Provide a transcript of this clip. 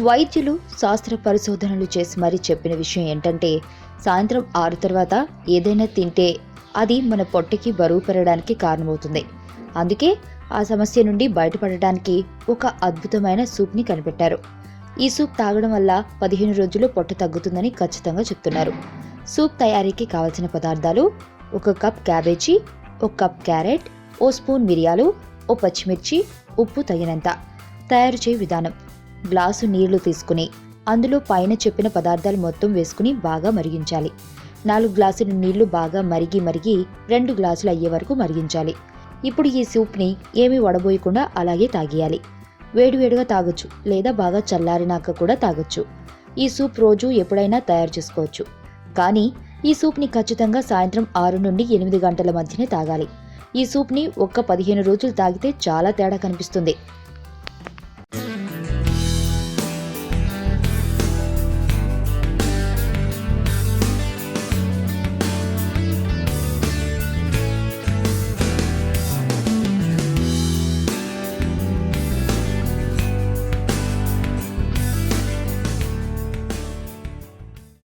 వైద్యులు శాస్త్ర పరిశోధనలు చేసి మరీ చెప్పిన విషయం ఏంటంటే సాయంత్రం ఆరు తర్వాత ఏదైనా తింటే అది మన పొట్టకి బరువు పెరగడానికి కారణమవుతుంది. అందుకే ఆ సమస్య నుండి బయటపడడానికి ఒక అద్భుతమైన సూప్ని కనిపెట్టారు. ఈ సూప్ తాగడం వల్ల పదిహేను రోజులు పొట్ట తగ్గుతుందని ఖచ్చితంగా చెప్తున్నారు. సూప్ తయారీకి కావలసిన పదార్థాలు ఒక కప్ క్యాబేజీ ఒక కప్ క్యారెట్ ఓ స్పూన్ మిరియాలు ఓ పచ్చిమిర్చి ఉప్పు తగినంత తయారు చేయ విధానం. గ్లాసు నీళ్ళు తీసుకుని అందులో పైన చెప్పిన పదార్థాలు మొత్తం వేసుకుని బాగా మరిగించాలి. నాలుగు గ్లాసుల నీళ్ళు బాగా మరిగి మరిగి రెండు గ్లాసులు అయ్యే వరకు మరిగించాలి. ఇప్పుడు ఈ సూప్ని ఏమీ వడబోయకుండా అలాగే తాగేయాలి. వేడివేడిగా తాగొచ్చు లేదా బాగా చల్లారినాక కూడా తాగొచ్చు. ఈ సూప్ రోజు ఎప్పుడైనా తయారు చేసుకోవచ్చు. కానీ ఈ సూప్ని ఖచ్చితంగా సాయంత్రం ఆరు నుండి ఎనిమిది గంటల మధ్యనే తాగాలి. ఈ సూప్ని ఒక్క పదిహేను రోజులు తాగితే చాలా తేడా కనిపిస్తుంది.